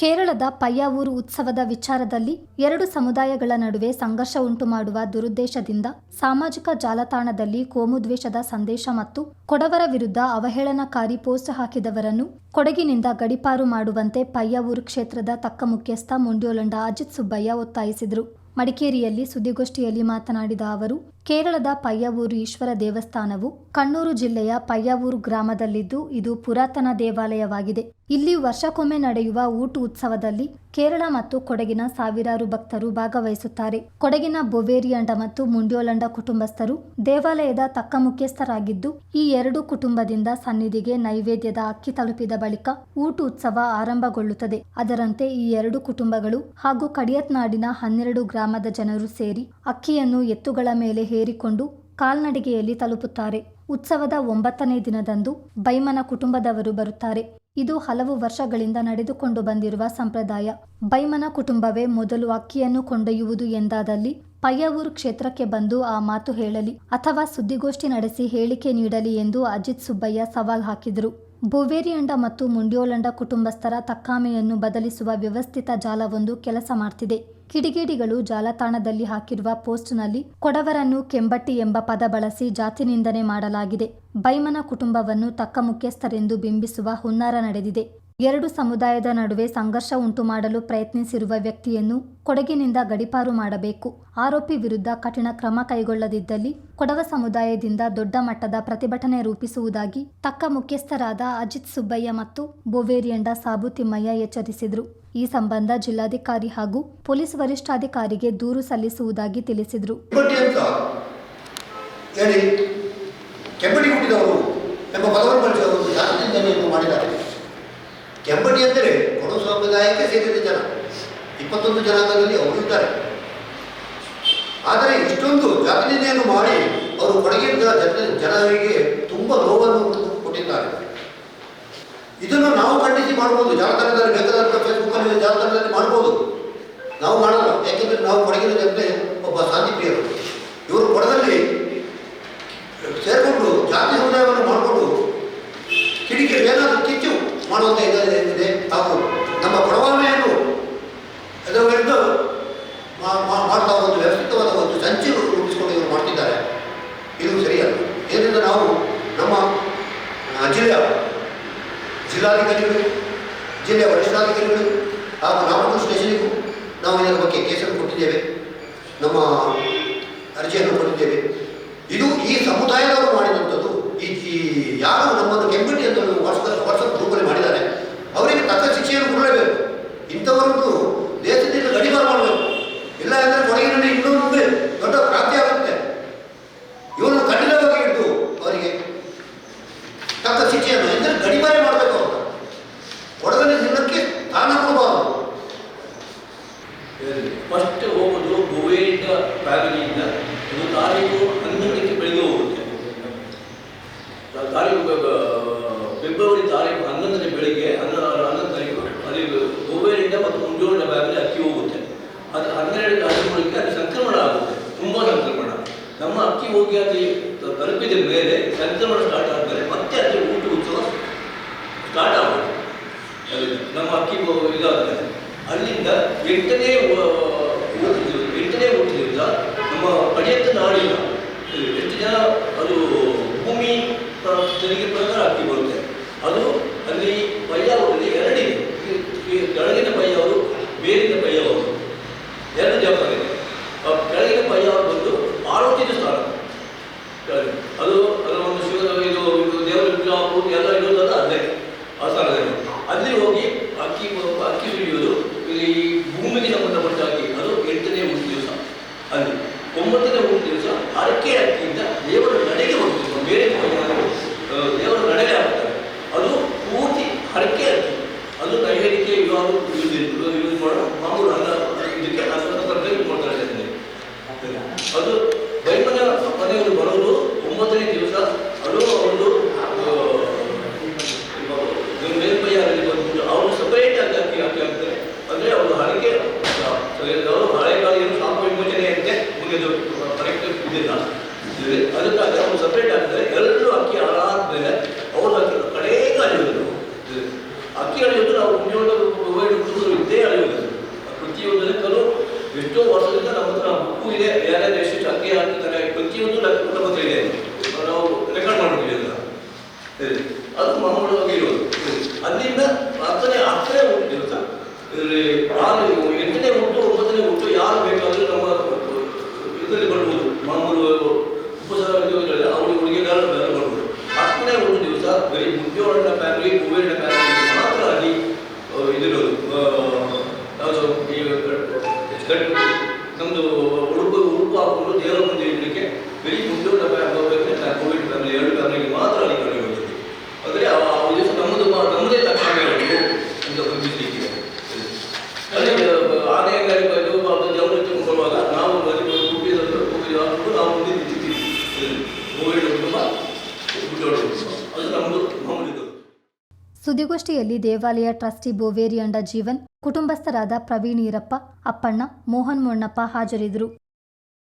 ಕೇರಳದ ಪಯ್ಯಾವೂರು ಉತ್ಸವದ ವಿಚಾರದಲ್ಲಿ ಎರಡು ಸಮುದಾಯಗಳ ನಡುವೆ ಸಂಘರ್ಷ ಉಂಟುಮಾಡುವ ದುರುದ್ದೇಶದಿಂದ ಸಾಮಾಜಿಕ ಜಾಲತಾಣದಲ್ಲಿ ಕೋಮುದ್ವೇಷದ ಸಂದೇಶ ಮತ್ತು ಕೊಡವರ ವಿರುದ್ಧ ಅವಹೇಳನಕಾರಿ ಪೋಸ್ಟ್ ಹಾಕಿದವರನ್ನು ಕೊಡಗಿನಿಂದ ಗಡಿಪಾರು ಮಾಡುವಂತೆ ಪಯ್ಯಾವೂರು ಕ್ಷೇತ್ರದ ತಕ್ಕ ಮುಖ್ಯಸ್ಥ ಮುಂಡ್ಯೋಲಂಡ ಅಜಿತ್ ಸುಬ್ಬಯ್ಯ ಒತ್ತಾಯಿಸಿದರು. ಮಡಿಕೇರಿಯಲ್ಲಿ ಸುದ್ದಿಗೋಷ್ಠಿಯಲ್ಲಿ ಮಾತನಾಡಿದ ಅವರು ಕೇರಳದ ಪಯ್ಯಾವೂರು ಈಶ್ವರ ದೇವಸ್ಥಾನವು ಕಣ್ಣೂರು ಜಿಲ್ಲೆಯ ಪಯ್ಯಾವೂರು ಗ್ರಾಮದಲ್ಲಿದ್ದು ಇದು ಪುರಾತನ ದೇವಾಲಯವಾಗಿದೆ. ಇಲ್ಲಿ ವರ್ಷಕ್ಕೊಮ್ಮೆ ನಡೆಯುವ ಊಟ ಉತ್ಸವದಲ್ಲಿ ಕೇರಳ ಮತ್ತು ಕೊಡಗಿನ ಸಾವಿರಾರು ಭಕ್ತರು ಭಾಗವಹಿಸುತ್ತಾರೆ. ಕೊಡಗಿನ ಬೊವೇರಿಯಂಡ ಮತ್ತು ಮುಂಡ್ಯೋಲಂಡ ಕುಟುಂಬಸ್ಥರು ದೇವಾಲಯದ ತಕ್ಕ ಮುಖ್ಯಸ್ಥರಾಗಿದ್ದು, ಈ ಎರಡು ಕುಟುಂಬದಿಂದ ಸನ್ನಿಧಿಗೆ ನೈವೇದ್ಯದ ಅಕ್ಕಿ ತಲುಪಿದ ಬಳಿಕ ಊಟ ಉತ್ಸವ ಆರಂಭಗೊಳ್ಳುತ್ತದೆ. ಅದರಂತೆ ಈ ಎರಡು ಕುಟುಂಬಗಳು ಹಾಗೂ ಕಡಿಯತ್ನಾಡಿನ ಹನ್ನೆರಡು ಗ್ರಾಮದ ಜನರು ಸೇರಿ ಅಕ್ಕಿಯನ್ನು ಎತ್ತುಗಳ ಮೇಲೆ ಹೇರಿಕೊಂಡು ಕಾಲ್ನಡಿಗೆಯಲ್ಲಿ ತಲುಪುತ್ತಾರೆ. ಉತ್ಸವದ ಒಂಬತ್ತನೇ ದಿನದಂದು ಬೈಮನ ಕುಟುಂಬದವರು ಬರುತ್ತಾರೆ. ಇದು ಹಲವು ವರ್ಷಗಳಿಂದ ನಡೆದುಕೊಂಡು ಬಂದಿರುವ ಸಂಪ್ರದಾಯ. ಬೈಮನ ಕುಟುಂಬವೇ ಮೊದಲು ಅಕ್ಕಿಯನ್ನು ಕೊಂಡೊಯ್ಯುವುದು ಎಂದಾದಲ್ಲಿ ಪಯ್ಯವೂರು ಕ್ಷೇತ್ರಕ್ಕೆ ಬಂದು ಆ ಮಾತು ಹೇಳಲಿ ಅಥವಾ ಸುದ್ದಿಗೋಷ್ಠಿ ನಡೆಸಿ ಹೇಳಿಕೆ ನೀಡಲಿ ಎಂದು ಅಜಿತ್ ಸುಬ್ಬಯ್ಯ ಸವಾಲ್ ಹಾಕಿದರು. ಬೊವೇರಿಯಂಡ ಮತ್ತು ಮುಂಡ್ಯೋಲಂಡ ಕುಟುಂಬಸ್ಥರ ತಕ್ಕಾಮೆಯನ್ನು ಬದಲಿಸುವ ವ್ಯವಸ್ಥಿತ ಜಾಲವೊಂದು ಕೆಲಸ ಮಾಡ್ತಿದೆ. ಕಿಡಿಗೇಡಿಗಳು ಜಾಲತಾಣದಲ್ಲಿ ಹಾಕಿರುವ ಪೋಸ್ಟ್ನಲ್ಲಿ ಕೊಡವರನ್ನು ಕೆಂಬಟ್ಟಿ ಎಂಬ ಪದ ಬಳಸಿ ಜಾತಿ ನಿಂದನೆ ಮಾಡಲಾಗಿದೆ. ಬೈಮನ ಕುಟುಂಬವನ್ನು ತಕ್ಕ ಮುಖ್ಯಸ್ಥರೆಂದು ಬಿಂಬಿಸುವ ಹುನ್ನಾರ ನಡೆದಿದೆ. ಎರಡು ಸಮುದಾಯದ ನಡುವೆ ಸಂಘರ್ಷ ಉಂಟು ಮಾಡಲು ಪ್ರಯತ್ನಿಸಿರುವ ವ್ಯಕ್ತಿಯನ್ನು ಕೊಡಗಿನಿಂದ ಗಡಿಪಾರು ಮಾಡಬೇಕು. ಆರೋಪಿ ವಿರುದ್ಧ ಕಠಿಣ ಕ್ರಮ ಕೈಗೊಳ್ಳದಿದ್ದಲ್ಲಿ ಕೊಡವ ಸಮುದಾಯದಿಂದ ದೊಡ್ಡ ಮಟ್ಟದ ಪ್ರತಿಭಟನೆ ರೂಪಿಸುವುದಾಗಿ ತಕ್ಕ ಮುಖ್ಯಸ್ಥರಾದ ಅಜಿತ್ ಸುಬ್ಬಯ್ಯ ಮತ್ತು ಬೋವೇರಿಯಂಡ ಸಾಬು ತಿಮ್ಮಯ್ಯ ಎಚ್ಚರಿಸಿದರು. ಈ ಸಂಬಂಧ ಜಿಲ್ಲಾಧಿಕಾರಿ ಹಾಗೂ ಪೊಲೀಸ್ ವರಿಷ್ಠಾಧಿಕಾರಿಗೆ ದೂರು ಸಲ್ಲಿಸುವುದಾಗಿ ತಿಳಿಸಿದರು. ಎಂಬ ಪದವನ್ನು ಮಾಡಿದ್ದಾರೆ. ಕೆಂಪಟಿ ಅಂದರೆ ಕೊಡು ಸಮುದಾಯಕ್ಕೆ ಸೇರಿದ ಜನ. ಇಪ್ಪತ್ತೊಂದು ಜನಾಂಗದಲ್ಲಿ ಅವರು ಇದ್ದಾರೆ. ಆದರೆ ಇಷ್ಟೊಂದು ಜಾತಿ ನಿಂದೆಯನ್ನು ಮಾಡಿ ಅವರು ಕೊಡಗಿನ ಜನ, ಜನರಿಗೆ ತುಂಬ ನೋವನ್ನು ಕೊಟ್ಟಿದ್ದಾರೆ. ಇದನ್ನು ನಾವು ಖಂಡಿಸಿ ಮಾಡ್ಬೋದು. ಜಾಲತಾಣದಲ್ಲಿ ಬೇಕಾದಂಥ ಫೇಸ್ಬುಕ್ಕಲ್ಲಿ ಜಾಲತಾಣದಲ್ಲಿ ಮಾಡ್ಬೋದು. ನಾವು ಮಾಡಲ್ಲ. ಯಾಕೆಂದರೆ ನಾವು ಕೊಡಗಿನ ಜನತೆ ಒಬ್ಬ ಶಾಂತಿ ಪ್ರಿಯರು ಇವರು ಕೊಡದಲ್ಲಿ ಸೇರಿಕೊಂಡು ಜಾತಿ ಸಮುದಾಯವನ್ನು ಮಾಡಿಕೊಂಡು ಕಿಡಿಕೆ ಮಾಡುವಂಥ ಇದೆ ಇದೆ ತಾವು ನಮ್ಮ ಕೊಡವಾಮೆಯನ್ನು ಅದರ ಮಾ- ಮಾಡ್ತಾ ಒಂದು ವ್ಯವಸ್ಥಿತವಾದ ಒಂದು ಸಂಚು ರೂಪಿಸಿಕೊಂಡು ಇವರು ಮಾಡ್ತಿದ್ದಾರೆ. ಇದು ಸರಿಯಲ್ಲ. ಏನೆಂದರೆ ನಾವು ನಮ್ಮ ಜಿಲ್ಲೆಯ ಜಿಲ್ಲಾಧಿಕಾರಿಗಳು, ಜಿಲ್ಲೆಯ ವರಿಷ್ಠಾಧಿಕಾರಿಗಳು ಹಾಗೂ ರಾಮಕೃಷ್ಣ ಸ್ಟೇಷನಿಗೂ ನಾವು ಇದರ ಬಗ್ಗೆ ಕೇಸನ್ನು ಕೊಟ್ಟಿದ್ದೇವೆ. ನಮ್ಮ ಅರ್ಜಿಯನ್ನು ಕೊಟ್ಟಿದ್ದೇವೆ ಇದು ಈ ಸಮುದಾಯದವರು ಮಾಡಿದಂಥದ್ದು ಈ ಈ ಯಾರು ನಮ್ಮನ್ನು ಕೆಂಪಟಿ ಅಂತ ಒಂದು ವಾಟ್ಸಪ್ ವಾಟ್ಸಪ್ ಗ್ರೂಪಲ್ಲಿ ಮಾಡಿದ್ದಾರೆ ಅವರಿಗೆ ತಕ್ಕ ಶಿಕ್ಷೆಯನ್ನು ಕೊಡಲೇಬೇಕು ಇಂಥವರನ್ನು ದೇಶದಿಂದ ಗಡಿಪಾರು ಮಾಡಬೇಕು ಇಲ್ಲ ಅಂದರೆ ಕೊಡಗಿನಲ್ಲಿ ಇನ್ನೊಂದು ದೊಡ್ಡ ಕ್ರಾಂತಿ ಆಗುತ್ತೆ ಇವನು ಖಂಡಿತವಾಗಿ ಹಿಡಿದು ಅವರಿಗೆ ತಕ್ಕ ಶಿಕ್ಷೆಯನ್ನು ಎಂದರೆ ಗಡಿಪಾರಿ ಮಾಡಬೇಕು ಅವರು ಕೊಡಗಲ್ಲಿ ನಿಲ್ಲಕ್ಕೆ ಸ್ಥಾನ ಕೊಡಬಾರದು ಫಸ್ಟ್ ಹೋಗೋದು ಗೋವೇರಿಯಿಂದ ಫ್ಯಾಮಿಲಿಯಿಂದ ಅದು ತಾರೀಕು ಹನ್ನೊಂದಕ್ಕೆ ಬೆಳಗ್ಗೆ ಹೋಗುತ್ತೆ ತಾ- ತಾರೀಕು ಫೆಬ್ರವರಿ ತಾರೀಕು ಹನ್ನೊಂದನೇ ಬೆಳಿಗ್ಗೆ ಹನ್ನೊಂದು ಹನ್ನೊಂದು ತಾರೀಕು ಅಲ್ಲಿ ಗೋವೆಯಿಂದ ಮತ್ತು ಮುಂಜೋಳ ಫ್ಯಾಮಿಲಿ ಅಕ್ಕಿ ಹೋಗುತ್ತೆ. ಅದು ಹನ್ನೆರಡು ಹದಿಮೂರಕ್ಕೆ ಅದು ಸಂಕ್ರಮಣ ಆಗುತ್ತೆ. ತುಂಬ ಸಂಕ್ರಮಣ. ನಮ್ಮ ಅಕ್ಕಿ ಹೋಗಿ ಅಲ್ಲಿ ತಲುಪಿದ ಮೇಲೆ ಸಂಕ್ರಮಣ ಸ್ಟಾರ್ಟ್ ಆದಮೇಲೆ ಮತ್ತೆ ಅಲ್ಲಿ ಊಟ ಉತ್ಸವ ಸ್ಟಾರ್ಟ್ ಆಗುತ್ತೆ. ಅಲ್ಲಿ ನಮ್ಮ ಅಕ್ಕಿ ಇದಾದ್ಮೇಲೆ ಅಲ್ಲಿಂದ ಎಂಟನೇ ಎಂಟನೇ ಊಟದಿಂದ ನಮ್ಮ ಪಡೆಯತ್ತ ನಾಡಿನ ಎಷ್ಟು ಜನ ಅದು ತೆರಿಗೆ ಪ್ರಕಾರ ಅಕ್ಕಿ ಬರುತ್ತೆ. ಅದು ಅಲ್ಲಿ ಪಯ್ಯಾವರಲ್ಲಿ ಎರಡಿದೆ. ಕೆಳಗಿನ ಪಯ್ಯವರು ಮೇಲಿನ ಪಯ್ಯವರು ಎರಡು ಜವಾಬ್ದಾರಿ ಇದೆ ಕೆಳಗಿನ ಪಯ್ಯವರು ಬಂದು ಆರೋಗ್ಯದ ಸ್ಥಾನ. ಅದು ಅದರ ಒಂದು ಶಿವ ಇದು ದೇವರ ಎಲ್ಲ ಇರೋದಲ್ಲ ಅದೇ ಆ ಸ್ಥಾನದಲ್ಲಿ. ಅಲ್ಲಿ ಹೋಗಿ ಅಕ್ಕಿ ಅಕ್ಕಿ ಸುರಿಯುವುದು ಇಲ್ಲಿ ಭೂಮಿಗೆ ಸಂಬಂಧಪಟ್ಟ ಅಕ್ಕಿ ಅದು ಎಂಟನೇ ಊಟ ದಿವಸ ಅಲ್ಲಿ ಒಂಬತ್ತನೇ ಊಟ ದಿವಸ ಅರಕೆ ಅಕ್ಕಿಯಿಂದ ದೇವರ ನಡೆಗೆ ಹೋಗ್ತೀವಿ ಬೇರೆ ಪಯ್ಯವರು, ಆ, ದೇವರ ನಡೆಗೆ ಆಗ್ತಾರೆ ಅದು ಪೂರ್ತಿ ಹರಕೆ ಅಕ್ಕಿ ಅದು ನೈವೇದ್ಯಕ್ಕೆ ಇವಾಗ ಯೂಸ್ ಯೂಸ್ ಮಾಡೋ ಮಾಮೂಲು ಅನ್ನ ಇದಕ್ಕೆ ಅನ್ನ ತರಕಾರಿ ಯೂಸ್ ಮಾಡ್ತಾರೆ ಜನರಿಗೆ. ಅದು ಬೈಮನ ಮನೆಯವರು ಬರೋದು ಒಂಬತ್ತನೇ ದಿವಸ ಅದು ಒಂದು ಮೇಲ್ಪೈಯಾರಲ್ಲಿ ಬಂದ್ಬಿಟ್ಟು ಅವರು ಸಪರೇಟ್ ಆಗಿ ಅಕ್ಕಿ ಹಾಕಿ ಹಾಕ್ತಾರೆ ಅಂದರೆ ಅವರು ಹರಕೆ ಅವರು ಹಳೆ ಕಾಲ ಏನು ಶಾಪ ವಿಮೋಚನೆ ಅಂತೆ ಮುಂದೆ ಕರೆಕ್ಟ್ ಇದಿಲ್ಲ ಇದೆ. ಅದಕ್ಕಾಗಿ ಅವರು ಸಪರೇಟ್ ಆಗ್ತಾರೆ ಎಲ್ಲರೂ ಅಕ್ಕಿ ಹಾಳಾದ್ಮೇಲೆ ಅವ್ರು ಹಾಕಿ ಕಡೆಗೆ ಅಳಿಯೋದು ಅಕ್ಕಿ ಅಳಿಯೋದು ನಾವು ಮುಂಜಾನೆ ಎಷ್ಟೋ ವರ್ಷದಿಂದ ನಮ್ಮ ಹತ್ರ ಬುಕ್ಕು ಇದೆ ಯಾರ್ಯಾರು ಎಷ್ಟು ಅಕ್ಕಿ ಹಾಕಿದ್ದಾರೆ ಪ್ರತಿಯೊಂದು ಲೆಕ್ಕ ನಮ್ಮ ಹತ್ರ ಇದೆ ನಾವು ರೆಕಾರ್ಡ್ ಮಾಡ್ಬಿಟ್ಟಿವಿ ಅದನ್ನ ಸರಿ. ಅದು ಮಾಮೂಲವಾಗಿ ಇರೋದು ಅಲ್ಲಿಂದ ಹತ್ತನೇ ಹತ್ತನೇ ಊಟ ದಿವಸ ಇದರಲ್ಲಿ ಆರು ಎಂಟನೇ ಊಟ ಒಂಬತ್ತನೇ ಊಟ ಯಾರು ಬೇಕಾದರೂ ನಮ್ಮ ಇದರಲ್ಲಿ ಬರ್ಬೋದು ಮಾಮೂಲು ಉಪಚಾರ ಅವ್ರಿಗೆ ಹುಡುಗಿಗಾರ ಬರ್ಬೋದು ಹತ್ತನೇ ಊಟ ದಿವಸ ಬರೀ ಮುಖ್ಯವರ್ಣ ಫ್ಯಾಮಿಲಿ ಕುಬೇರನ ಫ್ಯಾಮಿಲಿ ಮಾತ್ರ ಅಲ್ಲಿ ಆ, ಇದಿರೋದು ಆ, ಯಾವುದು ಈ ಗಂಟು ನಮ್ಮದು ಉಡುಪು ಉಡುಪು ಹಾಕೊಂಡು ದೇವರ ಮುಂದೆ ಇಡಲಿಕ್ಕೆ ಬರೀ ಮುಖ್ಯವರ್ಣ ಫ್ಯಾಮಿಲಿ ಕೋವಿಡ್ ಫ್ಯಾಮಿಲಿ ಎರಡು ಫ್ಯಾಮಿಲಿಗೆ ಮಾತ್ರ ಅಲ್ಲಿ ಕಡಿಮೆ ಹೋಗ್ತದೆ ಅಂದರೆ ದಿವಸ ನಮ್ಮದು ನಮ್ಮದೇ ತಕ್ಷಣ ಅಂತ ಹೊಂದಿಸಲಿಕ್ಕೆ ಅಲ್ಲಿ ಆನೆಯ ಗಾಡಿ ಬಂದು ದೇವರು ತಗೊಂಡುವಾಗ ನಾವು ಬರೀ ಕೂಗಿದ್ರು ಕೂಗಿ ಹಾಕೊಂಡು ನಾವು ಮುಂದೆ ನಿಂತಿದ್ದೀವಿ ಕೋವಿಡ್ ಕುಟುಂಬ ಅದು ನಮ್ಮದು ಸುದ್ದಿಗೋಷ್ಠಿಯಲ್ಲಿ ದೇವಾಲಯ ಟ್ರಸ್ಟಿ ಬೋವೇರಿಯಂಡ ಜೀವನ್ ಕುಟುಂಬಸ್ಥರಾದ ಪ್ರವೀಣ್ ಈರಪ್ಪ ಅಪ್ಪಣ್ಣ ಮೋಹನ್ ಮೊಣ್ಣಪ್ಪ ಹಾಜರಿದ್ದರು.